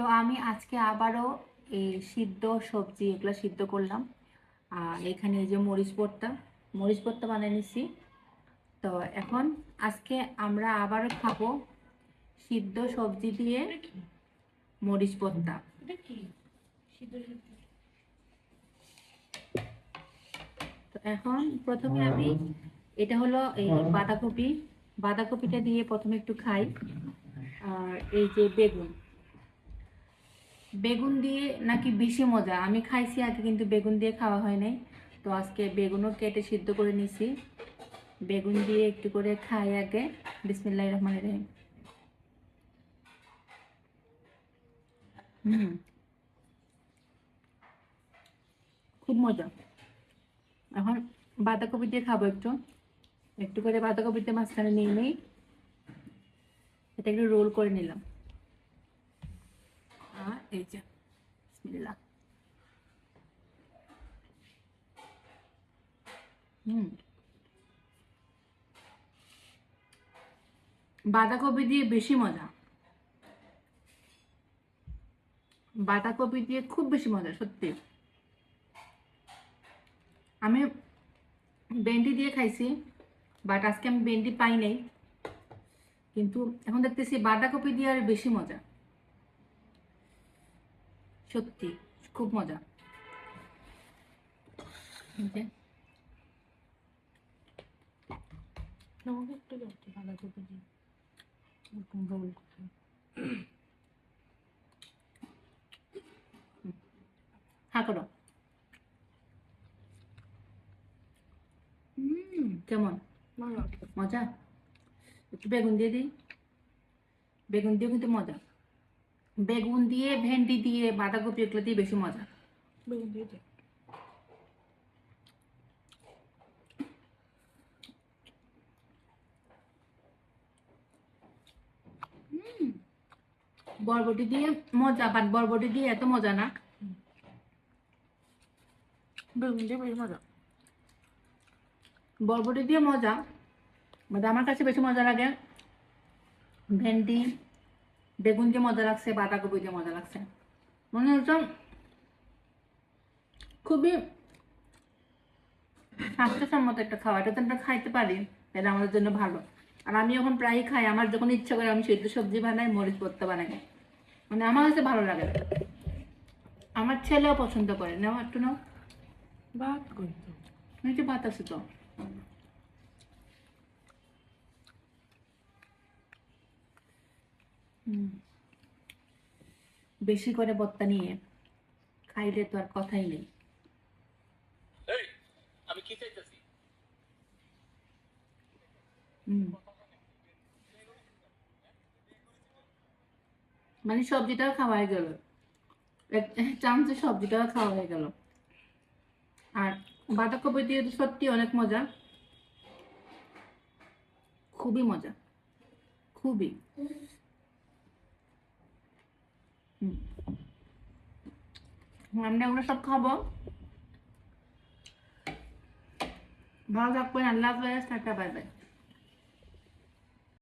তো আমি আজকে আবারও এই সিদ্ধ সবজি এগুলো সিদ্ধ করলাম। আর এখানে এই যে মরিচ ভর্তা মরিচ ভর্তা বানিয়ে নিছি। তো এখন আজকে আমরা আবারও খাব সিদ্ধ সবজি দিয়ে মরিচ ভর্তা তো এখন প্রথমে আমি এটা হলো এই বাঁধাকপি, বাঁধাকপিটা দিয়ে প্রথমে একটু খাই। আর এই যে বেগুন। বেগুন দিয়ে নাকি বেশি মজা। আমি খাইছি আগে, কিন্তু বেগুন দিয়ে খাওয়া হয় নাই। তো আজকে বেগুনও কেটে সিদ্ধ করে নিছি। বেগুন দিয়ে একটু করে খাই আগে। বিসমিল্লাহ রহমান রহিম। হুম। খুব মজা। এখন বাঁধাকপি দিয়ে খাব একটু। একটু করে বাঁধাকপিতে মাঝখানে নিয়ে নিই। এটা একটু রোল করে নিলাম। এই যে বাঁধাকপি দিয়ে বেশি মজা। বাঁধাকপি দিয়ে খুব বেশি মজা, সত্যি। আমি ভেন্ডি দিয়ে খাইছি বাট আজকে আমি ভেন্ডি পাই নাই। কিন্তু এখন দেখতেছি বাঁধাকপি দিয়ে আর বেশি মজা। সত্যি খুব মজা। আমাকে একটু যাচ্ছে এরকম রোল হ্যাঁ করো। হুম কেমন? ভালো। মজা? একটু বেগুন দিয়ে দিই। বেগুন দিয়ে কিন্তু মজা। বেগুন দিয়ে ভেন্ডি দিয়ে বাঁধাকপি এগুলো দিয়ে বেশি মজা। বেগুন দিয়ে বরবটি দিয়ে মজা বাট বরবটি দিয়ে এত মজা না। বেগুন দিয়ে বেশি মজা। বরবটি দিয়ে মজা বাট আমার কাছে বেশি মজা লাগে ভেন্ডি বেগুন দিয়ে মজা লাগছে বাঁধাকপি দিয়ে মজা লাগছে। মনে হচ্ছে খুবই স্বাস্থ্যসম্মত একটা খাবার। এটা তো আমরা খাইতে পারি এটা আমাদের জন্য ভালো। আর আমি যখন প্রায়ই খাই আমার যখন ইচ্ছা করে আমি সেদ্ধ সবজি বানাই মরিচ ভর্তা বানাই। মানে আমার কাছে ভালো লাগে আমার ছেলেও পছন্দ করে। নাও একটু নাও। ভাত করি তো? ভাত আছে তো। বেশি করে বত্তা নিয়ে খাইলে তো আর কথাই নেই। আমি কি চাইতেছি মানে সবজিটাও খাওয়া হয়ে গেল। চামচে সবজিটাও খাওয়া হয়ে গেল। আর বাঁধাকপি দিয়ে তো সত্যি অনেক মজা। খুবই মজা। খুবই হুম। আমরা এগুলো সব খাব। ভালো থাকবেন আল্লাহ হাফেজ টাটা বাই বাই